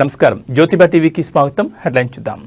నమస్కారం. జ్యోతిబా టీవీకి స్వాగతం. హెడ్లైన్ చూద్దాం.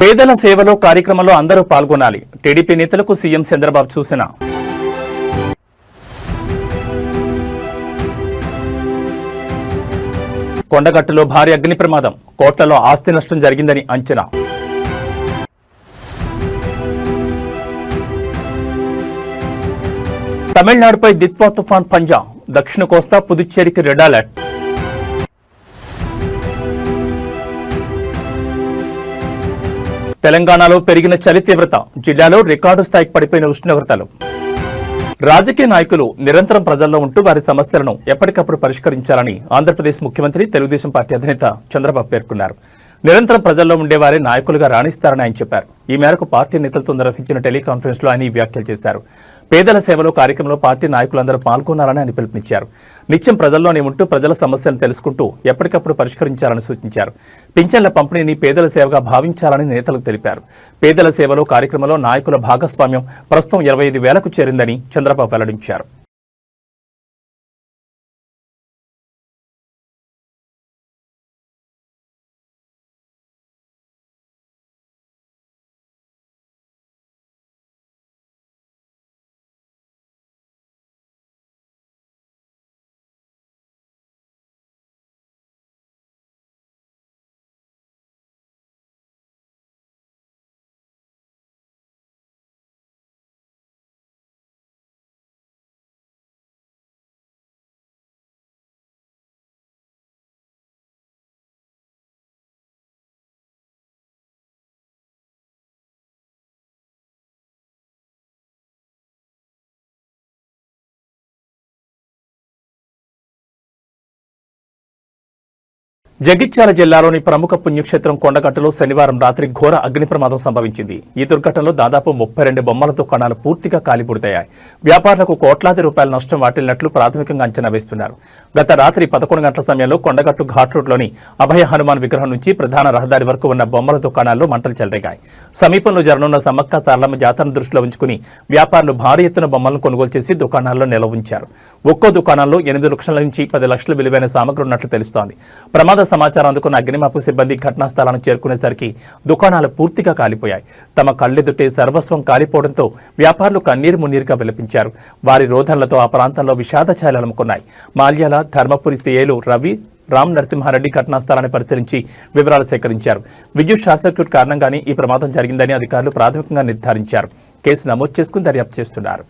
పేదల సేవలో కార్యక్రమంలో అందరూ పాల్గొనాలి. టీడీపీ నేతలకు సీఎం చంద్రబాబు సూచన. కొండగట్టులో భారీ అగ్ని ప్రమాదం. కోట్లలో ఆస్తి నష్టం జరిగిందని అంచనా. తమిళనాడుపై దిత్వా తుఫాన్ పంజా దక్షిణ కోస్తా పుదుచ్చేరికి రెడ్ అలర్ట్. తెలంగాణలో పెరిగిన చలి తీవ్రత జిల్లాలో రికార్డు స్థాయికి పడిపోయిన ఉష్ణోగ్రతలు. రాజకీయ నాయకులు నిరంతరం ప్రజల్లో ఉంటూ వారి సమస్యలను ఎప్పటికప్పుడు పరిష్కరించాలని ఆంధ్రప్రదేశ్ ముఖ్యమంత్రి తెలుగుదేశం పార్టీ అధినేత చంద్రబాబు పేర్కొన్నారు. నిరంతరం ప్రజల్లో ఉండేవారే నాయకులుగా రాణిస్తారని ఆయన చెప్పారు. ఈ మేరకు పార్టీ నేతలతో నిర్వహించిన టెలికాన్ఫరెన్స్లో ఆయన ఈ వ్యాఖ్యలు చేశారు. పేదల సేవలో కార్యక్రమంలో పార్టీ నాయకులందరూ పాల్గొనాలని ఆయన పిలుపునిచ్చారు. నిత్యం ప్రజల్లోనే ఉంటూ ప్రజల సమస్యలను తెలుసుకుంటూ ఎప్పటికప్పుడు పరిష్కరించాలని సూచించారు. పింఛన్ల పంపిణీని పేదల సేవగా భావించాలని నేతలకు తెలిపారు. పేదల సేవలో కార్యక్రమంలో నాయకుల భాగస్వామ్యం ప్రస్తుతం ఇరవై ఐదు వేలకు చేరిందని చంద్రబాబు వెల్లడించారు. జగిత్యాల జిల్లాలోని ప్రముఖ పుణ్యక్షేత్రం కొండగట్టులో శనివారం రాత్రి ఘోర అగ్ని ప్రమాదం సంభవించింది. ఈ దుర్ఘటనలో దాదాపు ముప్పై రెండు బొమ్మల దుకాణాలు పూర్తిగా కాలిపూడతాయి వ్యాపారులకు కోట్లాది రూపాయల నష్టం వాటిల్లినట్లు ప్రాథమికంగా అంచనా వేస్తున్నారు. గత రాత్రి పదకొండు గంటల సమయంలో కొండగట్టు ఘాట్ రోడ్లోని అభయ హనుమాన్ విగ్రహం నుంచి ప్రధాన రహదారి వరకు ఉన్న బొమ్మల దుకాణాల్లో మంటలు చెలరేగాయి. సమీపంలో జరగనున్న సమ్మక్క సారలమ్మ జాతరను దృష్టిలో ఉంచుకుని వ్యాపారులు భారీ ఎత్తున బొమ్మలను కొనుగోలు చేసి దుకాణాల్లో నిల్వ ఉంచారు. ఒక్కో దుకాణంలో ఎనిమిది లక్షల నుంచి పది లక్షల విలువైన సామగ్రి ఉన్నట్లు తెలుస్తోంది. ప్రమాద సమాచారం అందుకున్న అగ్నిమాపు సిబ్బంది ఘటనా స్థలానికి చేరుకునేసరికి దుకాణాలు పూర్తిగా కాలిపోయాయి. తమ కళ్ళెదుటే సర్వస్వం కాలిపోవడంతో వ్యాపారులు కన్నీరు మున్నీరుగా విలపించారు. వారి రోధనలతో ఆ ప్రాంతంలో విషాద ఛాయలు మాల్యాల ధర్మపురి సిఏలు రవి రామ్ నరసింహారెడ్డి ఘటనా స్థలాన్ని పరిశీలించి వివరాలు సేకరించారు. విద్యుత్ షార్ట్ సర్క్యూట్ కారణంగానే ఈ ప్రమాదం జరిగిందని అధికారులు ప్రాథమికంగా నిర్ధారించారు. కేసు నమోదు చేసుకుని దర్యాప్తు చేస్తున్నారు.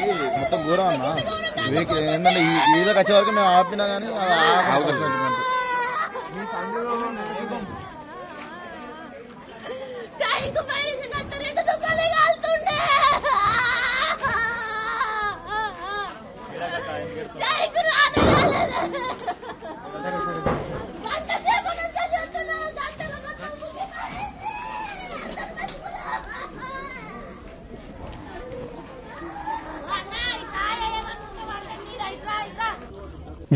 ఇది మొత్తం ఘోరం అన్న. మీకు ఏంటంటే ఈ వీళ్ళకి వచ్చే వరకు మేము ఆపినా కానీ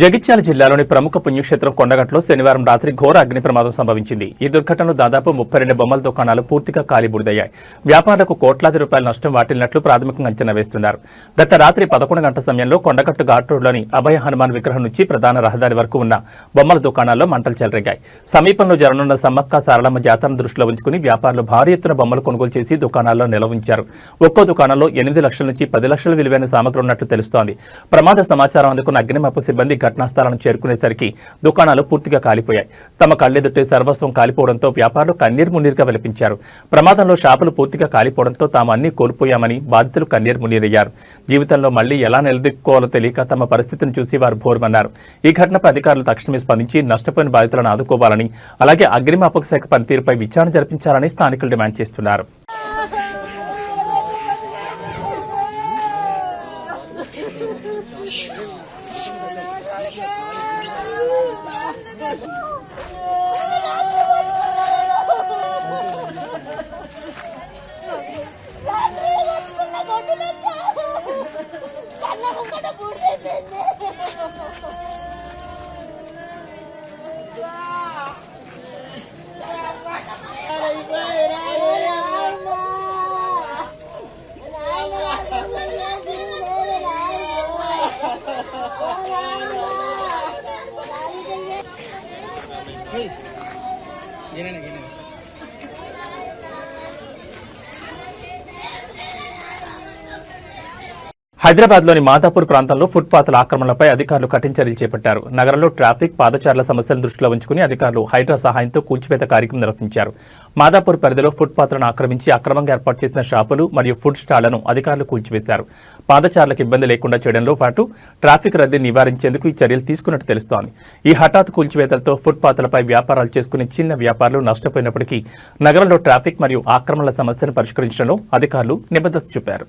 జగిత్యాల జిల్లాలోని ప్రముఖ పుణ్యక్షేత్రం కొండగట్లో శనివారం రాత్రి ఘోర అగ్ని ప్రమాదం సంభవించింది. ఈ దుర్ఘటనలో దాదాపు ముప్పై రెండు బొమ్మల దుకాణాలు పూర్తిగా కాలిబుడిదయ్యాయి వ్యాపారులకు కోట్లాది రూపాయల నష్టం వాటిల్లినట్లు ప్రాథమికంగా అంచనా వేస్తున్నారు. గత రాత్రి పదకొండు గంటల సమయంలో కొండగట్టు ఘాట్ రోడ్లోని అభయ హనుమాన్ విగ్రహం నుంచి ప్రధాన రహదారి వరకు ఉన్న బొమ్మల దుకాణాల్లో మంటలు చెలరేగాయి. సమీపంలో జరగనున్న సమ్మక్క సారళమ్మ జాతరను దృష్టిలో ఉంచుకుని వ్యాపారులు భారీ ఎత్తున బొమ్మలు కొనుగోలు చేసి దుకాణాల్లో నిల్వ ఉంచారు. ఒక్కో దుకాణంలో ఎనిమిది లక్షల నుంచి పది లక్షల విలువైన సామగ్రి ఉన్నట్లు తెలుస్తోంది. ప్రమాద సమాచారం అందుకున్న అగ్నిమాప సిబ్బంది ఘటనా స్థలాన్ని చేరుకునేసరికి దుకాణాలు పూర్తిగా కాలిపోయాయి. తమ కళ్ళెదుటే సర్వస్వం కాలిపోవడంతో వ్యాపారులు కన్నీరు మున్నీరుగా విలపించారు. ప్రమాదంలో షాపులు పూర్తిగా కాలిపోవడంతో తాము అన్ని కోల్పోయామని బాధితులు కన్నీరు మున్నీరయ్యారు. జీవితంలో మళ్ళీ ఎలా నిలదొక్కుకోవాలో తెలియక తమ పరిస్థితిని చూసి వారు భోరుమన్నారు ఈ ఘటనపై అధికారులు తక్షణమే స్పందించి నష్టపోయిన బాధితులను ఆదుకోవాలని అలాగే అగ్రిమాపక శాఖ పనితీరుపై విచారణ జరిపించాలని స్థానికులు డిమాండ్ చేస్తున్నారు. హైదరాబాద్లోని మాదాపూర్ ప్రాంతంలో ఫుట్పాత్ల ఆక్రమణలపై అధికారులు కఠిన చర్యలు చేపట్టారు. నగరంలో ట్రాఫిక్ పాదచారుల సమస్యలను దృష్టిలో ఉంచుకుని అధికారులు హైడ్రా సహాయంతో కూల్చివేత కార్యక్రమం నిర్వహించారు. మాదాపూర్ పరిధిలో ఫుట్పాత్లను ఆక్రమించి అక్రమంగా ఏర్పాటు చేసిన షాపులు మరియు ఫుడ్ స్టాళ్ళను అధికారులు కూల్చివేశారు. పాదచారులకు ఇబ్బంది లేకుండా చేయడంలో పాటు ట్రాఫిక్ రద్దీని నివారించేందుకు ఈ చర్యలు తీసుకున్నట్టు తెలుస్తోంది. ఈ హఠాత్ కూల్చివేతలతో ఫుట్పాత్లపై వ్యాపారాలు చేసుకునే చిన్న వ్యాపారులు నష్టపోయినప్పటికీ నగరంలో ట్రాఫిక్ మరియు ఆక్రమణల సమస్యను పరిష్కరించడంలో అధికారులు నిబద్ధత చూపారు.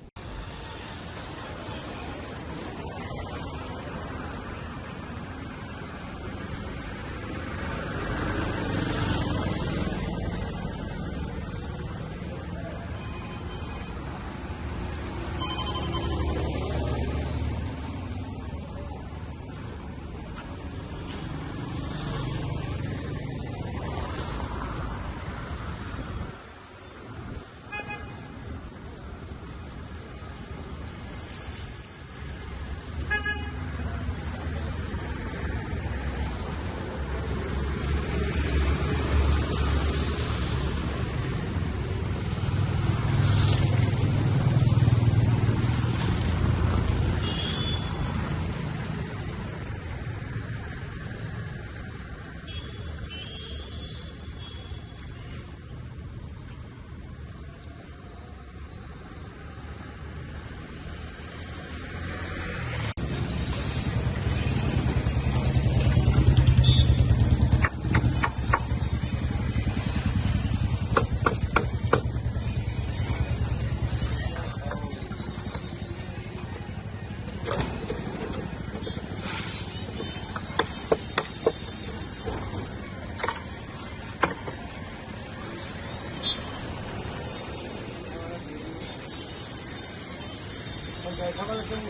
对他们的身体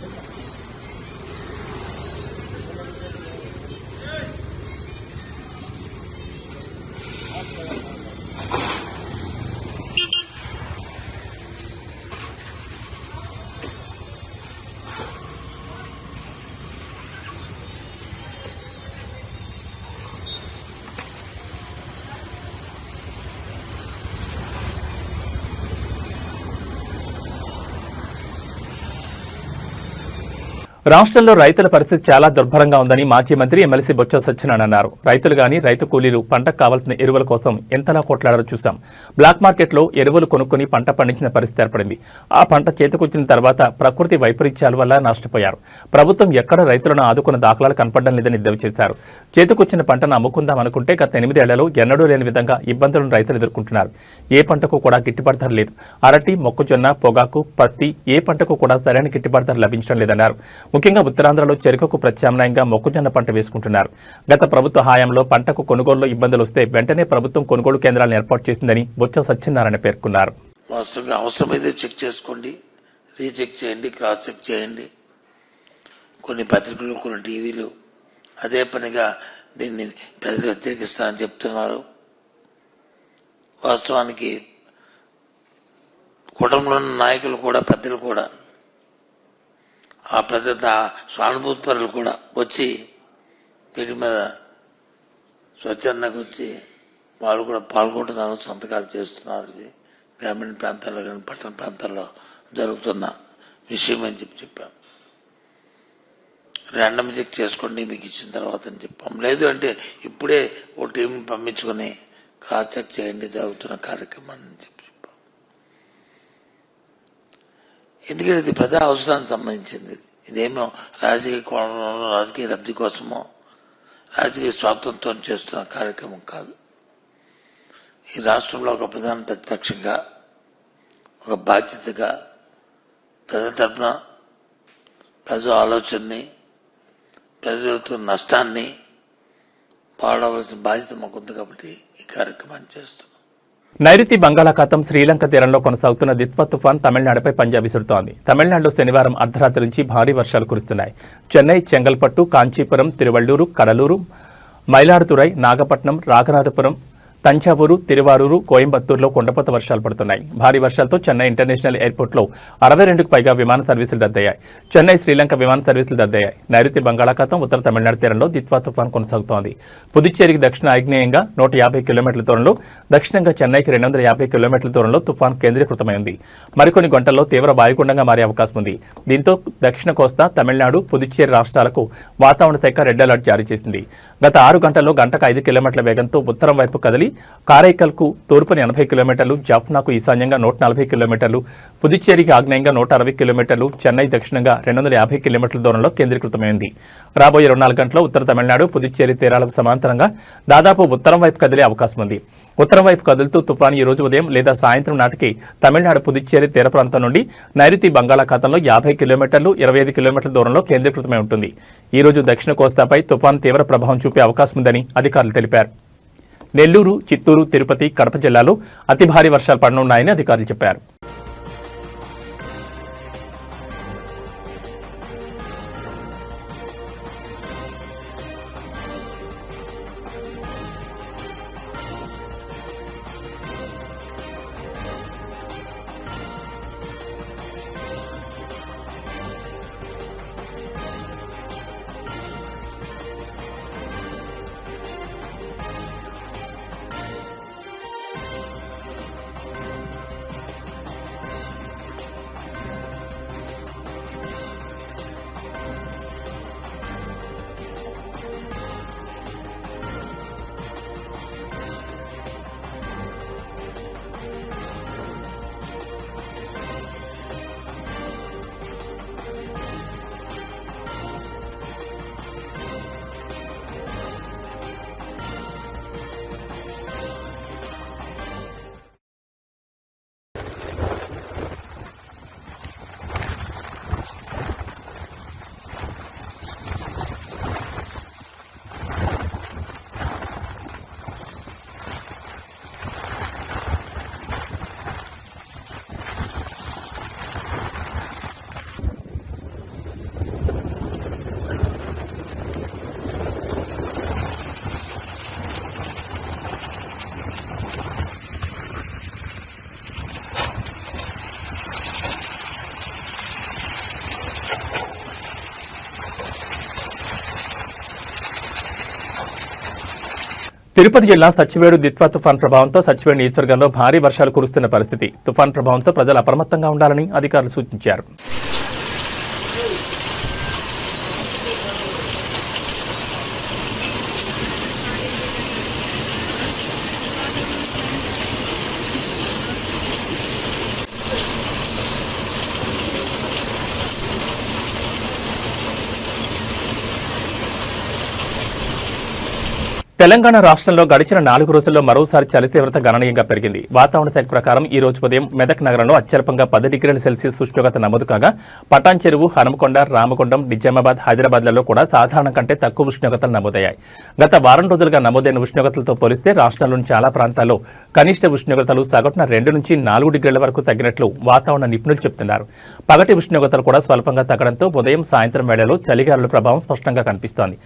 好可 రాష్ట్రంలో రైతుల పరిస్థితి చాలా దుర్భరంగా ఉందని మాజీ మంత్రి ఎమ్మెల్సీ బొత్స సత్యనారాయణ అన్నారు. రైతులు గాని రైతు కూలీలు పంటకు కావాల్సిన ఎరువుల కోసం ఎంతలా కొట్లాడారో చూశాం. బ్లాక్ మార్కెట్లో ఎరువులు కొనుక్కుని పంట పండించిన పరిస్థితి ఏర్పడింది. ఆ పంట చేతికొచ్చిన తర్వాత ప్రకృతి వైపరీత్యాల వల్ల నష్టపోయారు. ప్రభుత్వం ఎక్కడ రైతులను ఆదుకున్న దాఖలాలు కనపడడం లేదని ఎద్దవి చేశారు. చేతికొచ్చిన పంటను అమ్ముకుందాం అనుకుంటే గత ఎనిమిదేళ్ళలో ఎన్నడూ లేని విధంగా ఇబ్బందులను రైతులు ఎదుర్కొంటున్నారు. ఏ పంటకు కూడా గిట్టుబాటు ధర లేదు. అరటి మొక్కజొన్న పొగాకు పత్తి ఏ పంటకు కూడా సరైన గిట్టుబాటు ధర లభించడం లేదన్నారు. ముఖ్యంగా ఉత్తరాంధ్రలో చెరుకుకు ప్రత్యామ్నాయంగా మొక్కజొన్న పంట వేసుకుంటున్నారు. గత ప్రభుత్వ హయాంలో పంటకు కొనుగోలులో ఇబ్బందులు వస్తే వెంటనే ప్రభుత్వం కొనుగోలు కేంద్రాలను ఏర్పాటు చేసిందని బొత్స సత్యనారాయణ పేర్కొన్నారు. వాస్తవంగా అవసరమైతే చెక్ చేసుకోండి రీచెక్ చేయండి క్రాస్ చెక్ చేయండి. కొన్ని పత్రికలు కొన్ని టీవీలు అదే పనిగా దీన్ని ప్రజలు వ్యతిరేకిస్తారని చెప్తున్నారు. వాస్తవానికి కుటుంబంలోని నాయకులు కూడా పెద్దలు కూడా ఆ ప్రజల స్వానుభూతిపరులు కూడా వచ్చి వీటి మీద స్వచ్ఛందంగా వచ్చి వాళ్ళు కూడా పాల్గొంటున్నారు సంతకాలు చేస్తున్నారు. ఇది గ్రామీణ ప్రాంతాల్లో కానీ పట్టణ ప్రాంతాల్లో జరుగుతున్న విషయం అని చెప్పి చెప్పాం. ర్యాండమ్ చెక్ చేసుకోండి మీకు ఇచ్చిన తర్వాత అని చెప్పాం. లేదు అంటే ఇప్పుడే ఓ టీం పంపించుకొని క్రాస్ చెక్ చేయండి జరుగుతున్న కార్యక్రమాన్ని చెప్పి చెప్పాం ఎందుకంటే ఇది ప్రజా అవసరానికి సంబంధించింది. ఇదేమో రాజకీయ కోణంలో రాజకీయ లబ్ధి కోసమో రాజకీయ స్వాతంత్రం చేస్తున్న కార్యక్రమం కాదు. ఈ రాష్ట్రంలో ఒక ప్రధాన ప్రతిపక్షంగా ఒక బాధ్యతగా ప్రజల తరఫున ప్రజల ఆలోచనని ప్రజలతో నష్టాన్ని పాడవలసిన బాధ్యత మాకుంది కాబట్టి ఈ కార్యక్రమాన్ని చేస్తున్నాం. నైరుతి బంగాళాఖాతం శ్రీలంక తీరంలో కొనసాగుతున్న దిత్వ తుఫాన్ తమిళనాడుపై పంజాబ్ విసురుతోంది తమిళనాడులో శనివారం అర్ధరాత్రి నుంచి భారీ వర్షాలు కురుస్తున్నాయి. చెన్నై చెంగల్పట్టు కాంచీపురం తిరువళ్ళూరు కడలూరు మైలాడుతురై నాగపట్నం రాఘనాథపురం తంజావూరు తిరువారూరు కోయంబత్తూరులో కొండపోత వర్షాలు పడుతున్నాయి. భారీ వర్షాలతో చెన్నై ఇంటర్నేషనల్ ఎయిర్పోర్ట్లో అరవై రెండుకు పైగా విమాన సర్వీసులు రద్దయ్యాయి. చెన్నై శ్రీలంక విమాన సర్వీసులు రద్దయ్యాయి. నైరుతి బంగాళాఖాతం ఉత్తర తమిళనాడు తీరంలో దిత్వా తుఫాన్ కొనసాగుతోంది. పుదుచ్చేరికి దక్షిణ ఆగ్నేయంగా నూట యాభై కిలోమీటర్ల దూరంలో దక్షిణంగా చెన్నైకి రెండు వందల యాభై కిలోమీటర్ల దూరంలో తుఫాన్ కేంద్రీకృతమైంది మరికొన్ని గంటల్లో తీవ్ర వాయుగుండంగా మారే అవకాశం ఉంది. దీంతో దక్షిణ కోస్తా తమిళనాడు పుదుచ్చేరి రాష్ట్రాలకు వాతావరణ శాఖ రెడ్ అలర్ట్ జారీ చేసింది. గత ఆరు గంటల్లో గంటకు ఐదు కిలోమీటర్ల వేగంతో ఉత్తరం వైపు కదిలి కారైకల్కు తూర్పుని ఎనభై కిలోమీటర్లు జాఫ్నాకు ఈశాన్యంగా నూట నలభై కిలోమీటర్లు పుదుచ్చేరికి ఆగ్నేయంగా నూట అరవై కిలోమీటర్లు చెన్నై దక్షిణంగా రెండు వందల యాభై కిలోమీటర్ల దూరంలో కేంద్రీకృతమైంది. రాబోయే ఇరవై నాలుగు గంటల్లో ఉత్తర తమిళనాడు పుదుచ్చేరి తీరాలకు సమాంతరంగా దాదాపు ఉత్తరం వైపు కదిలే అవకాశం ఉంది. ఉత్తరం వైపు కదులుతూ తుఫాను ఈ రోజు ఉదయం లేదా సాయంత్రం నాటికి తమిళనాడు పుదుచ్చేరి తీర ప్రాంతం నుండి నైరుతి బంగాళాఖాతంలో యాభై కిలోమీటర్లు ఇరవై ఐదు కిలోమీటర్ల దూరంలో కేంద్రీకృతమై ఉంటుంది. ఈ రోజు దక్షిణ కోస్తాపై తుఫాను తీవ్ర ప్రభావం చూపే అవకాశం ఉందని అధికారులు తెలిపారు. నెల్లూరు చిత్తూరు తిరుపతి కడప జిల్లాలో అతి భారీ వర్షాలు పడనున్నాయని అధికారులు చెప్పారు. తిరుపతి జిల్లా సచ్చివేడు దిత్వా తుఫాన్ ప్రభావంతో సచ్చివేడు నియోజకవర్గంలో భారీ వర్షాలు కురుస్తున్న పరిస్థితి. తుఫాన్ ప్రభావంతో ప్రజలు అప్రమత్తంగా ఉండాలని అధికారులు సూచించారు. తెలంగాణ రాష్ట్రంలో గడిచిన నాలుగు రోజుల్లో మరోసారి చలి తీవ్రత గణనీయంగా పెరిగింది. వాతావరణ శాఖ ప్రకారం ఈ రోజు ఉదయం మెదక్ నగరంలో అత్యల్పంగా పది డిగ్రీల సెల్సియస్ ఉష్ణోగ్రత నమోదు కాగా పటాన్ చెరువు హనుమకొండ రామకొండం నిజామాబాద్ హైదరాబాద్లలో కూడా సాధారణ కంటే తక్కువ ఉష్ణోగ్రతలు నమోదయ్యాయి. గత వారం రోజులుగా నమోదైన ఉష్ణోగ్రతలతో పోలిస్తే రాష్ట్రంలోని చాలా ప్రాంతాల్లో కనిష్ట ఉష్ణోగ్రతలు సగటున రెండు నుంచి నాలుగు డిగ్రీల వరకు తగ్గినట్లు వాతావరణ నిపుణులు చెబుతున్నారు పగటి ఉష్ణోగ్రతలు కూడా స్వల్పంగా తగ్గడంతో ఉదయం సాయంత్రం వేళలో చలిగాలుల ప్రభావం స్పష్టంగా కనిపిస్తోంది.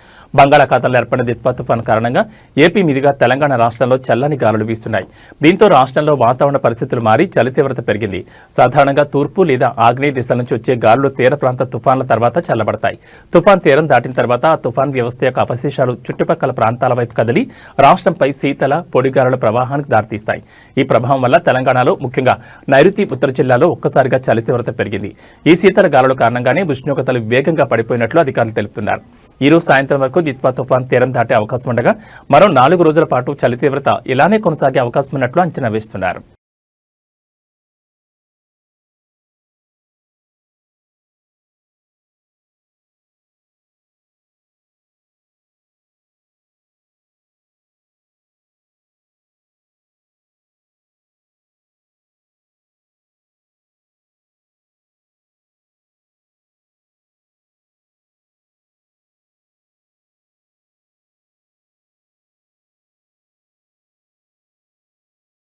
బంగాళాఖాతంలో ఏర్పడిన దిత్వా తుఫాన్ కారణంగా ఏపీ మీదుగా తెలంగాణ రాష్ట్రంలో చల్లని గాలులు వీస్తున్నాయి. దీంతో రాష్ట్రంలో వాతావరణ పరిస్థితులు మారి చలి తీవ్రత పెరిగింది. సాధారణంగా తూర్పు లేదా ఆగ్నేయ దిశల నుంచి వచ్చే గాలులు తీర ప్రాంత తుఫాన్ల తర్వాత చల్లబడతాయి. తుఫాన్ తీరం దాటిన తర్వాత ఆ తుఫాన్ వ్యవస్థ యొక్క అవశేషాలు చుట్టుపక్కల ప్రాంతాల వైపు కదిలి రాష్ట్రంపై శీతల పొడిగాలుల ప్రవాహానికి దారితీస్తాయి. ఈ ప్రభావం వల్ల తెలంగాణలో ముఖ్యంగా నైరుతి ఉత్తర జిల్లాలో ఒక్కసారిగా చలి తీవ్రత పెరిగింది. ఈ శీతల గాలుల కారణంగానే ఉష్ణోగ్రతలు వేగంగా పడిపోయినట్లు అధికారులు తెలుపుతున్నారు. ఈరోజు సాయంత్రం వరకు దిత్వా తుఫాన్ తీరం దాటే అవకాశం ఉండగా మరో నాలుగు రోజుల పాటు చలి తీవ్రత ఇలానే కొనసాగే అవకాశం ఉన్నట్లు అంచనా వేస్తున్నారు.